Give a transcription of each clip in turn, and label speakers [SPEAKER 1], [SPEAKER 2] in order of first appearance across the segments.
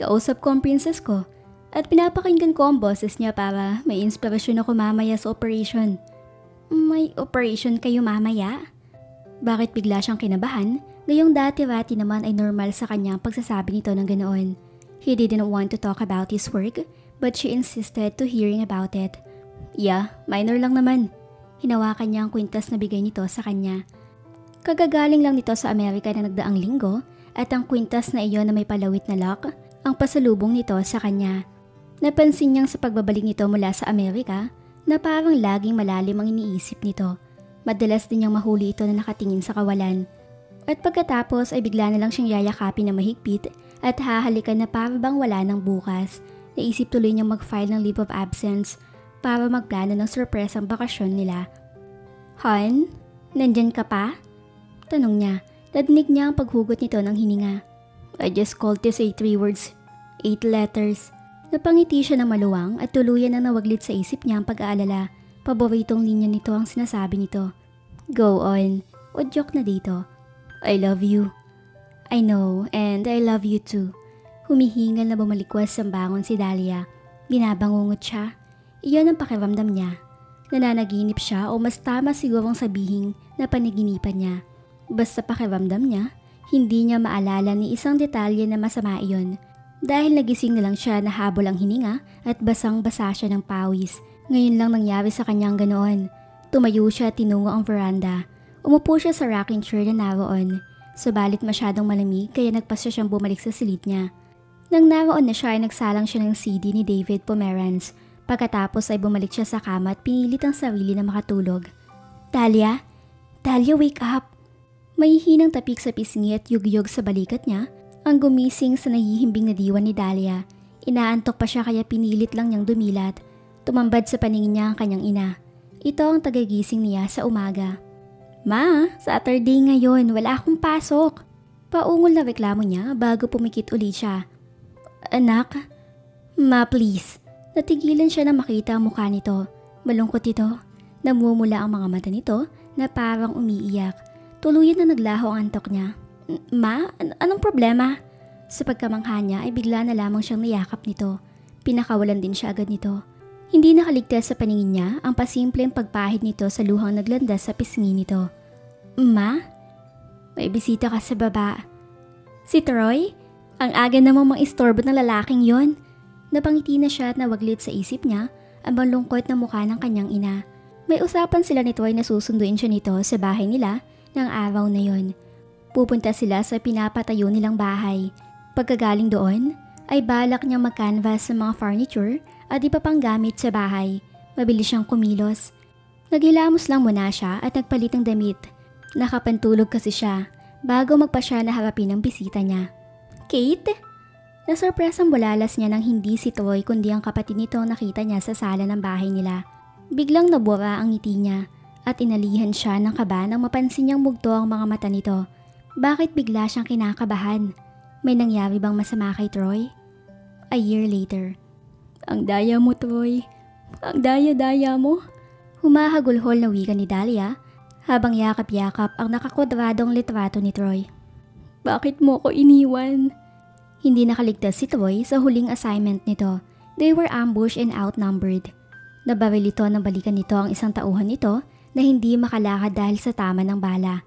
[SPEAKER 1] Kausap ko ang princess ko at pinapakinggan ko ang boses niya para may inspirasyon ako mamaya sa operation. May operation kayo mamaya? Bakit bigla siyang kinabahan? Gayong dati-rati naman ay normal sa kanya ang pagsasabi nito ng ganoon. He didn't want to talk about his work but she insisted to hearing about it. Yeah, minor lang naman. Hinawakan niya ang kwintas na bigay nito sa kanya. Kagagaling lang nito sa Amerika na nagdaang linggo at ang kwintas na iyon na may palawit na lock ang pasalubong nito sa kanya. Napansin niyang sa pagbabalik nito mula sa Amerika na parang laging malalim ang iniisip nito. Madalas din niyang mahuli ito na nakatingin sa kawalan. At pagkatapos ay bigla na lang siyang yayakapin na mahigpit at hahalikan na para bang wala ng bukas. Naisip tuloy niyang mag-file ng leave of absence para magplano ng surprise ang bakasyon nila. Han, nandyan ka pa? Tanong niya. Nadinig niya ang paghugot nito ng hininga. I just called to say three words, eight letters. Napangiti siya ng maluwang at tuluyan na nawaglit sa isip niya ang pag-aalala. Paboritong linya nito ang sinasabi nito. Go on. Udyok na dito. I love you. I know, and I love you too. Humihingal na bumalikwas sa bangon si Dahlia. Binabangungot siya. Iyon ang pakiramdam niya. Nananaginip siya o mas tama sigurong sabihin na panaginipan niya. Basta pakiramdam niya, hindi niya maalala ni isang detalye na masama iyon. Dahil nagising na lang siya na habol ang hininga at basang-basa siya ng pawis. Ngayon lang nangyari sa kanyang ganoon. Tumayo siya at tinungo ang veranda. Umupo siya sa rocking chair na naroon. Subalit masyadong malamig kaya nagpasya siyang bumalik sa silid niya. Nang naroon na siya ay nagsalang siya ng CD ni David Pomeranz. Pagkatapos ay bumalik siya sa kama at pinilit ang sarili na makatulog. Talia? Talia, wake up! May hinang tapik sa pisngi at yugyog sa balikat niya ang gumising sa nahihimbing na diwan ni Dahlia. Inaantok pa siya kaya pinilit lang niyang dumilat. Tumambad sa paningin niya ang kanyang ina. Ito ang tagagising niya sa umaga. Ma, Saturday ngayon, wala akong pasok. Paungol na reklamo niya bago pumikit ulit siya. Anak, ma please. Natigilan siya na makita ang mukha nito. Malungkot ito. Namumula ang mga mata nito na parang umiiyak. Tuluyan na naglaho ang antok niya. Ma, an- anong problema? Sa pagkamangha niya ay bigla na lamang siyang niyakap nito. Pinakawalan din siya agad nito. Hindi nakaligtas sa paningin niya ang pasimpleng pagpahid nito sa luhang naglandas sa pisngi nito. Ma? May bisita ka sa baba. Si Troy? Ang aga namang mga istorbo ng lalaking yon. Napangiti na siya at nawaglit sa isip niya ang malungkot na mukha ng kanyang ina. May usapan sila ni Troy na susunduin siya nito sa bahay nila ng araw na yon. Pupunta sila sa pinapatayo nilang bahay. Pagkagaling doon, ay balak niyang mag-canvas sa mga furniture at iba pang gamit sa bahay. Mabilis siyang kumilos. Naghilamos lang muna siya at nagpalit ng damit. Nakapantulog kasi siya bago magpa siya na harapin ang bisita niya. Kate? Nasurpresang bulalas niya nang hindi si Troy kundi ang kapatid nito nakita niya sa sala ng bahay nila. Biglang nabura ang ngiti niya at inalihan siya ng kaba nang mapansin niyang mugto ang mga mata nito. Bakit bigla siyang kinakabahan? May nangyari bang masama kay Troy? A year later. Ang daya mo, Troy. Ang daya-daya mo. Humahagulhol na wika ni Dahlia habang yakap-yakap ang nakakwadradong litrato ni Troy. Bakit mo ko iniwan? Hindi nakaligtas si Troy sa huling assignment nito. They were ambushed and outnumbered. Nabaril ito ng balikan nito ang isang tauhan nito na hindi makalakad dahil sa tama ng bala.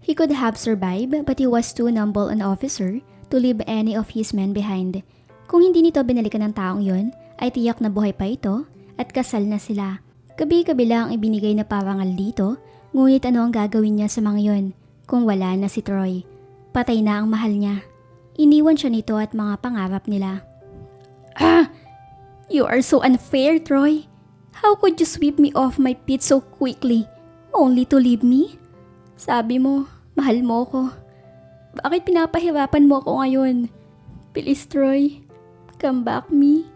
[SPEAKER 1] He could have survived but he was too numble an officer to leave any of his men behind. Kung hindi nito binalikan ng taong yon, ay tiyak na buhay pa ito at kasal na sila. Gabi-kabila ang ibinigay na parangal dito, ngunit ano ang gagawin niya sa mga yon kung wala na si Troy? Patay na ang mahal niya. Iniwan siya nito at mga pangarap nila. Ah! You are so unfair, Troy. How could you sweep me off my feet so quickly, only to leave me? Sabi mo, mahal mo ko. Bakit pinapahirapan mo ako ngayon? Please, Troy. Come back me.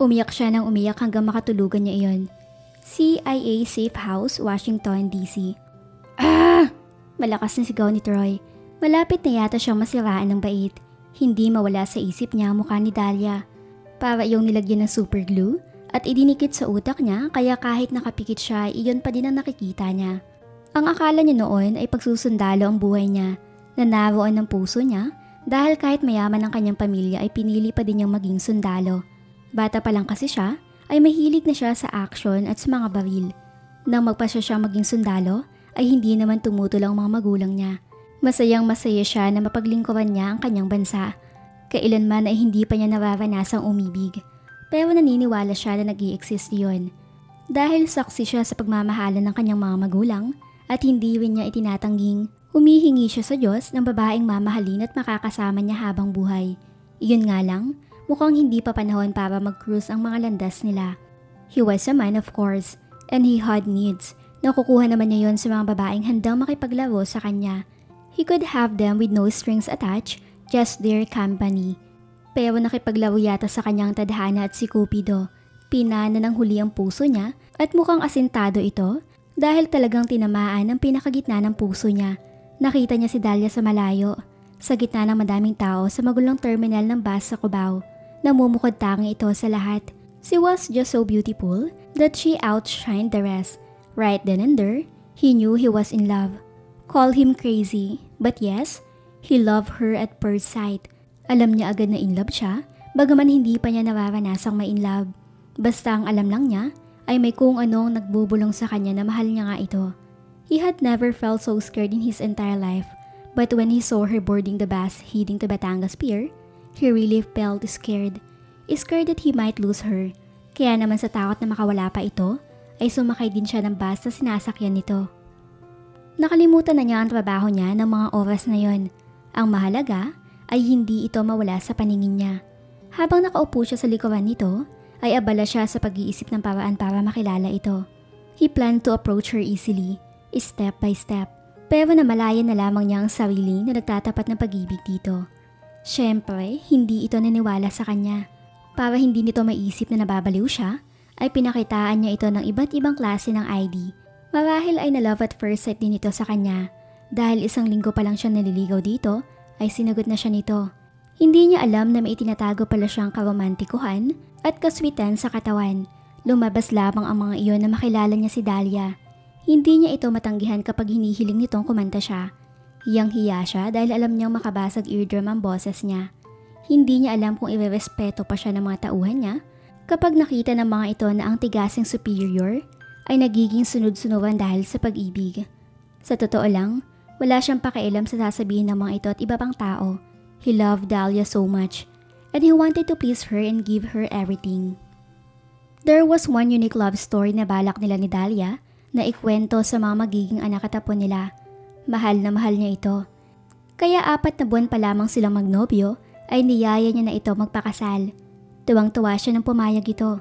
[SPEAKER 1] Umiyak siya nang umiyak hanggang makatulugan niya iyon. CIA Safe House, Washington, D.C. Ah! Malakas na sigaw ni Troy. Malapit na yata siyang masiraan ng bait. Hindi mawala sa isip niya ang mukha ni Dahlia. Para iyong nilagyan ng super glue at idinikit sa utak niya kaya kahit nakapikit siya, iyon pa din ang nakikita niya. Ang akala niya noon ay pagsusundalo ang buhay niya na naroon ng puso niya Dahil kahit mayaman ang kanyang pamilya ay pinili pa din niyang maging sundalo. Bata pa lang kasi siya, ay mahilig na siya sa action at sa mga baril. Nang magpasya siyang maging sundalo, ay hindi naman tumutol ang mga magulang niya. Masayang masaya siya na mapaglingkuran niya ang kanyang bansa. Kailanman ay hindi pa niya nararanasang umibig. Pero naniniwala siya na nag exist yun. Dahil saksi siya sa pagmamahalan ng kanyang mga magulang at hindi rin niya itinatangging humihingi siya sa Diyos ng babaeng mamahalin at makakasama niya habang buhay. Iyon nga lang, mukhang hindi pa panahon para mag-cruise ang mga landas nila. He was a man of course, and he had needs. Nakukuha naman niya yon sa mga babaeng handang makipaglaro sa kanya. He could have them with no strings attached, just their company. Pero nakipaglaro yata sa kanyang tadhana at si Cupido. Pinana ng huli ang puso niya at mukhang asintado ito dahil talagang tinamaan ang pinakagitna ng puso niya. Nakita niya si Dahlia sa malayo, sa gitna ng madaming tao sa magulong terminal ng bus sa Cubao. Namumukod tangi ito sa lahat. She was just so beautiful that she outshined the rest. Right then and there, he knew he was in love. Call him crazy, but yes, he loved her at first sight. Alam niya agad na in love siya, bagaman hindi pa niya nararanasang may in love. Basta ang alam lang niya ay may kung anong nagbubulong sa kanya na mahal niya nga ito. He had never felt so scared in his entire life, but when he saw her boarding the bus heading to Batangas Pier, he really felt scared. Scared that he might lose her. Kaya naman sa takot na makawala pa ito, ay sumakay din siya ng bus na sinasakyan nito. Nakalimutan na niya ang trabaho niya ng mga oras na yon. Ang mahalaga ay hindi ito mawala sa paningin niya. Habang nakaupo siya sa likuran nito, ay abala siya sa pag-iisip ng paraan para makilala ito. He planned to approach her easily, step by step, pero namalayan na lamang niya ang sarili na nagtatapat ng pag-ibig dito. Siyempre, hindi ito naniwala sa kanya. Para hindi nito maisip na nababaliw siya, ay pinakitaan niya ito ng iba't ibang klase ng ID. Marahil ay na love at first sight din ito sa kanya. Dahil isang linggo pa lang siya naliligaw dito, ay sinagot na siya nito. Hindi niya alam na may itinatago pala siyang karomantikuhan at kaswitan sa katawan. Lumabas lamang ang mga iyon na makilala niya si Dahlia. Hindi niya ito matanggihan kapag hinihiling nitong kumanta siya. Hiyang-hiya siya dahil alam niyang makabasag eardrum ang boses niya. Hindi niya alam kung irerespeto pa siya ng mga tauhan niya kapag nakita ng mga ito na ang tigasing superior ay nagiging sunod-sunuran dahil sa pag-ibig. Sa totoo lang, wala siyang pakialam sa sasabihin ng mga ito at iba pang tao. He loved Dahlia so much and he wanted to please her and give her everything. There was one unique love story na balak nila ni Dahlia na ikwento sa mga magiging anak at apo nila. Mahal na mahal niya ito. Kaya apat na buwan pa lamang silang magnobyo ay niyaya niya na ito magpakasal. Tuwang-tuwa siya nang pumayag ito.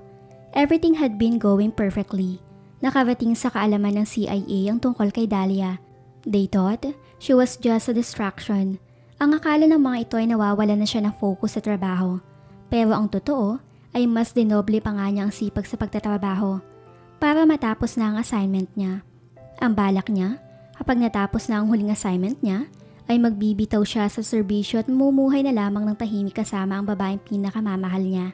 [SPEAKER 1] Everything had been going perfectly. Nakarating sa kaalaman ng CIA ang tungkol kay Dahlia. They thought she was just a distraction. Ang akala ng mga ito ay nawawala na siya ng focus sa trabaho. Pero ang totoo ay mas dinoble pa nga niya ang sipag sa pagtatrabaho para matapos na ang assignment niya. Ang balak niya, kapag natapos na ang huling assignment niya, ay magbibitaw siya sa serbisyo at mumuhay na lamang ng tahimik kasama ang babaeng pinakamamahal niya.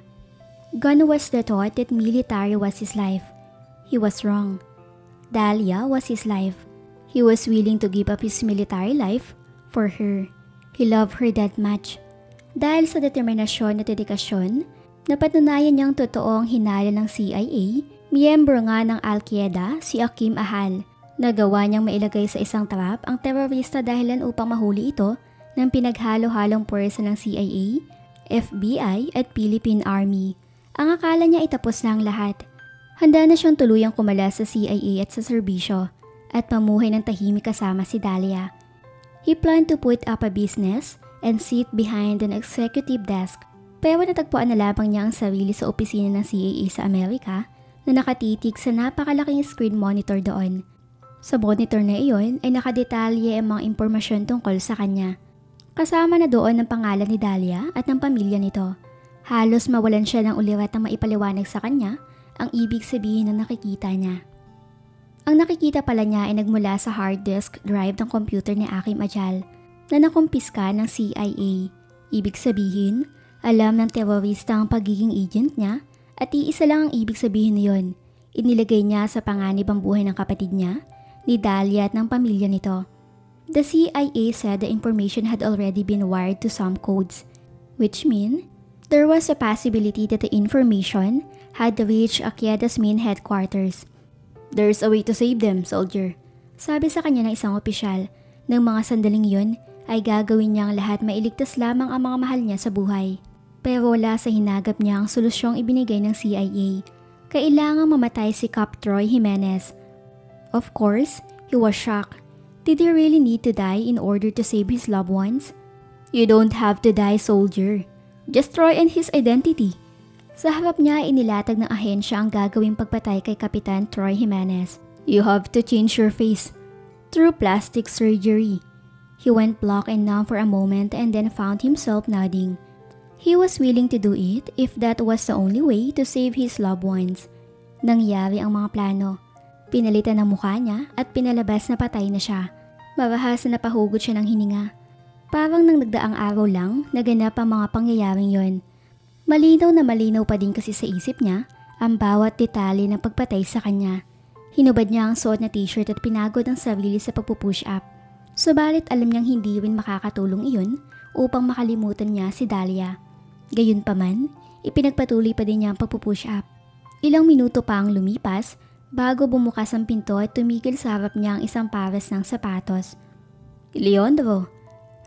[SPEAKER 1] Gone was the thought that military was his life. He was wrong. Dahlia was his life. He was willing to give up his military life for her. He loved her that much. Dahil sa determinasyon at dedikasyon, napatunayan niyang totoo ang hinala ng CIA, miyembro nga ng Al-Qaeda si Akim Ahal. Nagawa niyang mailagay sa isang trap ang terorista dahilan upang mahuli ito ng pinaghalo-halong puwersa ng CIA, FBI at Philippine Army. Ang akala niya ay tapos na ang lahat. Handa na siyang tuluyang kumala sa CIA at sa serbisyo at pamuhay ng tahimik kasama si Dahlia. He planned to put up a business and sit behind an executive desk. Pero natagpuan na lamang niya ang sarili sa opisina ng CIA sa Amerika na nakatitig sa napakalaking screen monitor doon. Sa monitor na iyon ay nakadetalye ang mga impormasyon tungkol sa kanya. Kasama na doon ang pangalan ni Dahlia at ng pamilya nito. Halos mawalan siya ng ulirat na maipaliwanag sa kanya ang ibig sabihin na nakikita niya. Ang nakikita pala niya ay nagmula sa hard disk drive ng computer ni Akim Ajal na nakumpiska ng CIA. Ibig sabihin, alam ng terorista ang pagiging agent niya at iisa lang ang ibig sabihin niyon. Inilagay niya sa panganib ang buhay ng kapatid niya, ni Dahlia at ng pamilya nito. The CIA said the information had already been wired to some codes, which mean there was a possibility that the information had reached Akeda's main headquarters. There's a way to save them, soldier. Sabi sa kanya ng isang opisyal, ng mga sandaling yun ay gagawin niyang lahat mailigtas lamang ang mga mahal niya sa buhay. Pero wala sa hinagap niya ang solusyong ibinigay ng CIA. Kailangang mamatay si Cap Troy Jimenez. Of course, he was shocked. Did he really need to die in order to save his loved ones? You don't have to die, soldier. Just Troy and his identity. Sa harap niya inilatag ng ahensya ang gagawing pagpatay kay Kapitan Troy Jimenez. You have to change your face. Through plastic surgery. He went black and numb for a moment and then found himself nodding. He was willing to do it if that was the only way to save his loved ones. Nangyari ang mga plano. Pinalitan ang mukha niya at pinalabas na patay na siya. Marahas na napahugod siya ng hininga. Parang nang nagdaang araw lang, naganap ang mga pangyayaring yon. Malinaw na malinaw pa din kasi sa isip niya ang bawat detalye ng pagpatay sa kanya. Hinubad niya ang suot na t-shirt at pinagod ang sarili sa pagpupush up. Subalit alam niyang hindi rin makakatulong iyon upang makalimutan niya si Dahlia. Gayunpaman, ipinagpatuloy pa din niya ang pagpupush up. Ilang minuto pa ang lumipas bago bumukas ang pinto at tumigil sa harap niya ang isang pares ng sapatos. Leandro,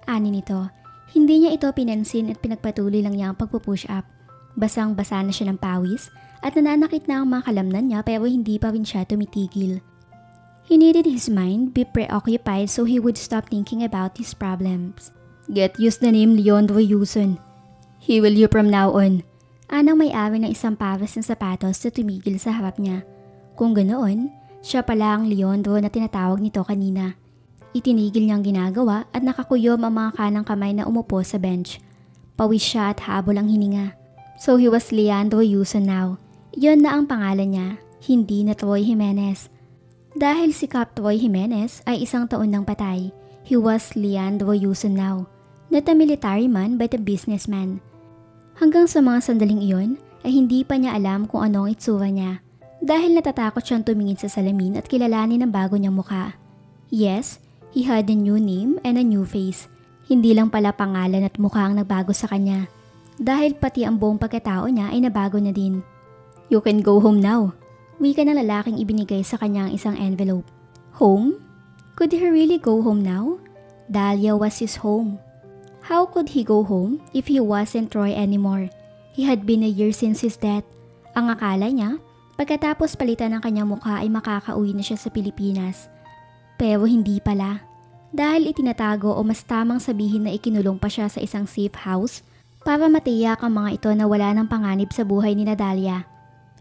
[SPEAKER 1] ani nito, hindi niya ito pinansin at pinagpatuloy lang niya ang pagpupush up. Basang-basa na siya ng pawis at nananakit na ang mga kalamnan niya pero hindi pa rin siya tumitigil. He needed his mind be preoccupied so he would stop thinking about his problems. Get used the name Leandro Yuson. He will you from now on. Anang may-ari ng isang pares ng sapatos na tumigil sa harap niya. Kung ganoon, siya pala ang Leandro na tinatawag nito kanina. Itinigil niyang ginagawa at nakakuyom ang mga kanang kamay na umupo sa bench. Pawis siya at habol ang hininga. So he was Leandro Yuson now. Iyon na ang pangalan niya, hindi na Troy Jimenez. Dahil si Cap Troy Jimenez ay isang taon nang patay, he was Leandro Yuson now, not a military man but a businessman. Hanggang sa mga sandaling iyon ay hindi pa niya alam kung ano ang itsura niya dahil natatakot siyang tumingin sa salamin at kilalanin ang bago niyang mukha. Yes, he had a new name and a new face. Hindi lang pala pangalan at mukha ang nagbago sa kanya dahil pati ang buong pagkatao niya ay nabago na din. You can go home now. Wika ng lalaking ibinigay sa kanya ang isang envelope. Home? Could he really go home now? Dahlia was his home. How could he go home if he wasn't Troy anymore? He had been a year since his death. Ang akala niya, pagkatapos palitan ng kanyang mukha ay makakauwi na siya sa Pilipinas. Pero hindi pala. Dahil itinatago o mas tamang sabihin na ikinulong pa siya sa isang safe house para matiyak ang mga ito na wala ng panganib sa buhay ni Nadalia.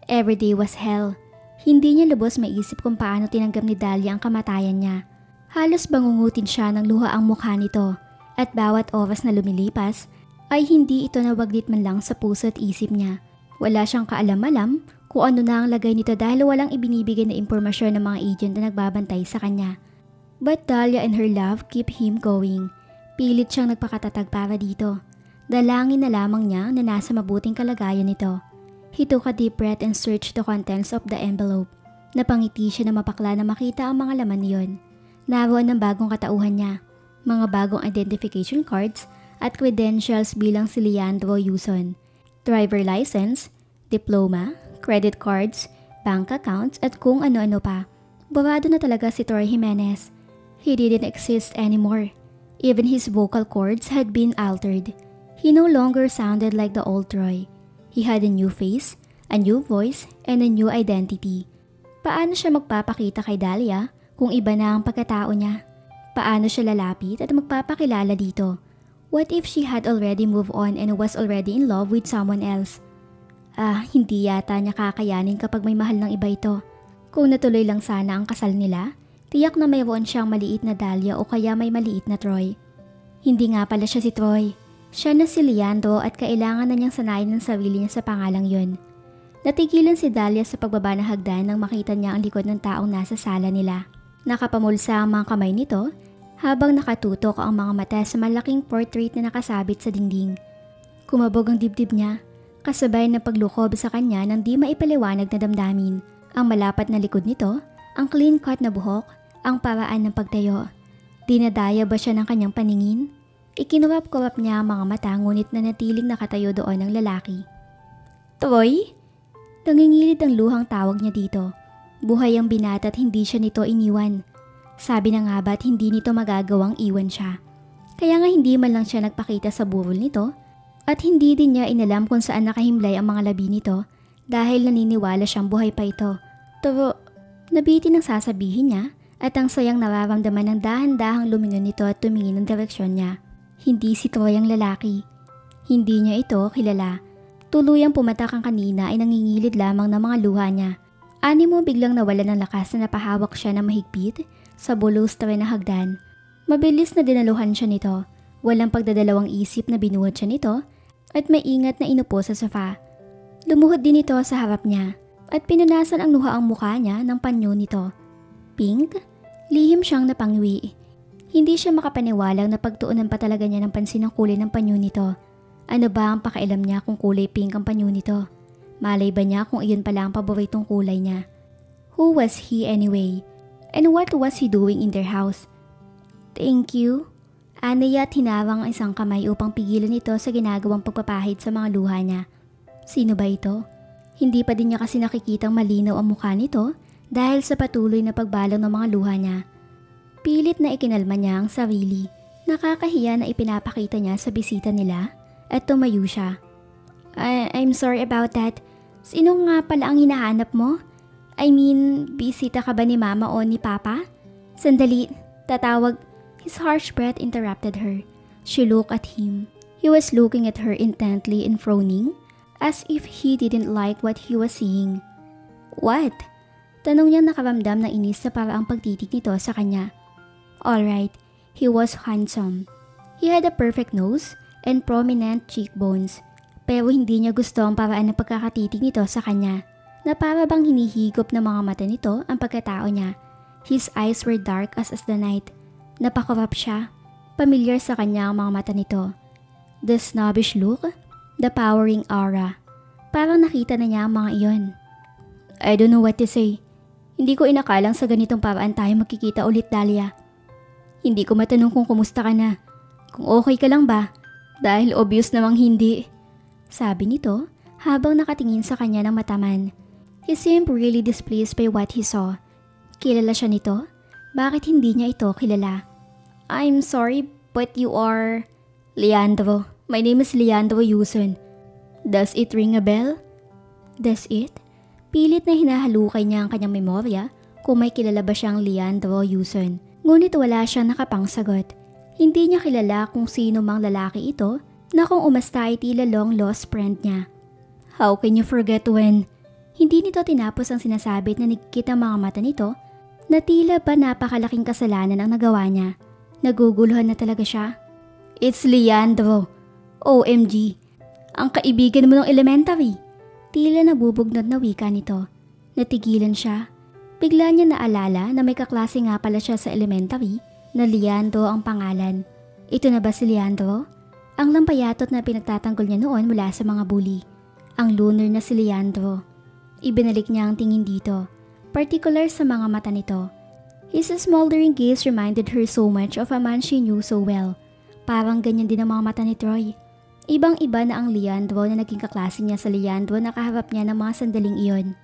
[SPEAKER 1] Every day was hell. Hindi niya lubos maisip kung paano tinanggap ni Dahlia ang kamatayan niya. Halos bangungutin siya ng luha ang mukha nito at bawat oras na lumilipas ay hindi ito nawaglit man lang sa puso at isip niya. Wala siyang kaalam-alam kung ano na ang lagay nito dahil walang ibinibigay na impormasyon ng mga agent na nagbabantay sa kanya. But Dahlia and her love keep him going. Pilit siyang nagpakatatag para dito. Dalangin na lamang niya na nasa mabuting kalagayan nito. He took a deep breath and searched the contents of the envelope. Napangiti siya na mapakla na makita ang mga laman niyon. Naroon ang bagong katauhan niya, mga bagong identification cards at credentials bilang si Leandro Yuson. Driver license, diploma, credit cards, bank accounts at kung ano-ano pa. Borado na talaga si Troy Jimenez. He didn't exist anymore. Even his vocal cords had been altered. He no longer sounded like the old Troy. He had a new face, a new voice, and a new identity. Paano siya magpapakita kay Dahlia kung iba na ang pagkatao niya? Paano siya lalapit at magpapakilala dito? What if she had already moved on and was already in love with someone else? Ah, hindi yata niya kakayanin kapag may mahal ng iba ito. Kung natuloy lang sana ang kasal nila, tiyak na mayroon siyang maliit na Dahlia o kaya may maliit na Troy. Hindi nga pala siya si Troy. Siya na si Leandro at kailangan na niyang sanayin ng sarili niya sa pangalang yun. Natigilan si Dahlia sa pagbaba ng hagdan nang makita niya ang likod ng taong nasa sala nila. Nakapamulsa ang mga kamay nito habang nakatutok ang mga mata sa malaking portrait na nakasabit sa dingding. Kumabog ang dibdib niya, kasabay na paglukob sa kanya ng di maipaliwanag na damdamin. Ang malapat na likod nito, ang clean cut na buhok, ang paraan ng pagtayo. Dinadaya ba siya ng kanyang paningin? Ikinuwap-kuwap niya ang mga mata ngunit nanatiling nakatayo doon ang lalaki. Troy? Nangingilid ang luhang tawag niya dito. Buhay ang binata at hindi siya nito iniwan. Sabi na nga ba't hindi nito magagawang iwan siya. Kaya nga hindi man lang siya nagpakita sa burol nito at hindi din niya inalam kung saan nakahimlay ang mga labi nito dahil naniniwala siyang buhay pa ito. Pero nabitin ang sasabihin niya at ang sayang nararamdaman ng dahan-dahang lumingon nito at tumingin ng direksyon niya. Hindi si Troy ang lalaki. Hindi niya ito kilala. Tuluyang pumatak ang kanina ay nangingilid lamang ng mga luha niya. Animo biglang nawala ng lakas na napahawak siya ng mahigpit sa bulustre na hagdan. Mabilis na dinaluhan siya nito. Walang pagdadalawang isip na binuhat siya nito at maingat na inupo sa sofa. Lumuhod din ito sa harap niya at pinunasan ang luha ang mukha niya ng panyo nito. Pink? Lihim siyang napangwi. Hindi siya makapaniwalang na pagtuunan pa talaga niya ng pansin ang kulay ng panyo nito. Ano ba ang pakailam niya kung kulay pink ang panyo nito? Malay ba niya kung iyon pala ang paboritong kulay niya? Who was he anyway? And what was he doing in their house? Thank you. Anaya at hinawang ang isang kamay upang pigilan ito sa ginagawang pagpapahid sa mga luha niya. Sino ba ito? Hindi pa din niya kasi nakikitang malinaw ang mukha nito dahil sa patuloy na pagbalang ng mga luha niya. Pilit na ikinalma niya ang sarili. Nakakahiya na ipinapakita niya sa bisita nila at tumayo siya. I- I'm sorry about that. Sino nga pala ang hinahanap mo? I mean, bisita ka ba ni mama o ni papa? Sandali, tatawag. His harsh breath interrupted her. She looked at him. He was looking at her intently and frowning, as if he didn't like what he was seeing. What? Tanong niya nakaramdam ng inis sa paraang pagtitig nito sa kanya. Alright, he was handsome. He had a perfect nose and prominent cheekbones. Pero hindi niya gusto ang paraan ng pagkakatitig nito sa kanya, na para bang hinihigop ng mga mata nito ang pagkatao niya. His eyes were dark as as the night. Napakurap siya. Pamilyar sa kanya ang mga mata nito. The snobbish look, the powering aura. Parang nakita na niya ang mga iyon. I don't know what to say. Hindi ko inakalang sa ganitong paraan tayo magkikita ulit, Dahlia. Hindi ko matanong kung kumusta ka na. Kung okay ka lang ba? Dahil obvious namang hindi. Sabi nito habang nakatingin sa kanya ng mataman. He seemed really displeased by what he saw. Kilala siya nito? Bakit hindi niya ito kilala? I'm sorry, but you are... Leandro. My name is Leandro Yuson. Does it ring a bell? Does it? Pilit na hinahalukay niya ang kanyang memorya kung may kilala ba siyang Leandro Yuson. Ngunit wala siyang nakapangsagot. Hindi niya kilala kung sino mang lalaki ito na kung umasta ay tila long lost friend niya. How can you forget when? Hindi nito tinapos ang sinasabit na nagkikita mga mata nito na tila ba napakalaking kasalanan ang nagawa niya. Naguguluhan na talaga siya. It's Leandro. OMG. Ang kaibigan mo ng elementary. Tila nabubugnod na wika nito. Natigilan siya. Bigla niya naalala na may kaklase nga pala siya sa elementary na Leandro ang pangalan. Ito na ba si Leandro? Ang lampayatot na pinagtatanggol niya noon mula sa mga bully. Ang lunar na si Leandro. Ibinalik niya ang tingin dito, particular sa mga mata nito. His smoldering gaze reminded her so much of a man she knew so well. Parang ganyan din ang mga mata ni Troy. Ibang-iba na ang Leandro na naging kaklase niya sa Leandro na kaharap niya ng mga sandaling iyon.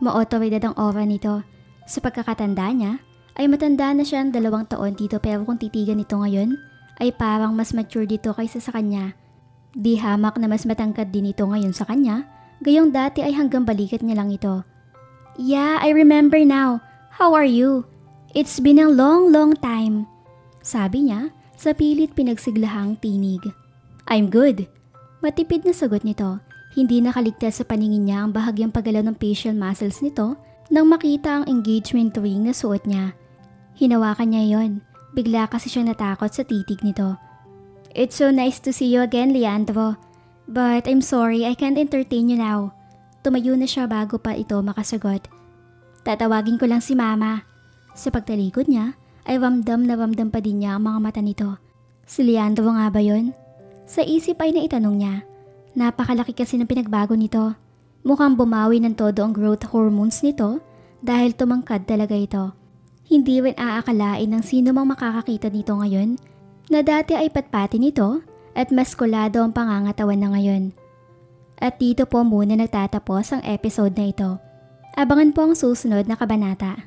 [SPEAKER 1] Maotoridad ang aura nito. Sa pagkakatanda niya, ay matanda na siya ang dalawang taon dito pero kung titigan nito ngayon, ay parang mas mature dito kaysa sa kanya. Di hamak na mas matangkad din ito ngayon sa kanya, gayong dati ay hanggang balikat niya lang ito. Yeah, I remember now. How are you? It's been a long, long time. Sabi niya sa pilit pinagsiglahang tinig. I'm good. Matipid na sagot nito. Hindi nakaligtas sa paningin niya ang bahagyang paggalaw ng facial muscles nito nang makita ang engagement ring na suot niya. Hinawakan niya yon. Bigla kasi siyang natakot sa titig nito. It's so nice to see you again, Leandro. But I'm sorry, I can't entertain you now. Tumayo na siya bago pa ito makasagot. Tatawagin ko lang si Mama. Sa pagtalikod niya, ay ramdam na ramdam pa din niya ang mga mata nito. Si Leandro nga ba yon? Sa isip ay naitanong niya. Napakalaki kasi ng pinagbago nito. Mukhang bumawi ng todo ang growth hormones nito dahil tumangkad talaga ito. Hindi rin aakalain ng sino mang makakakita dito ngayon na dati ay patpati nito at maskulado ang pangangatawan na ngayon. At dito po muna nagtatapos ang episode na ito. Abangan po ang susunod na kabanata.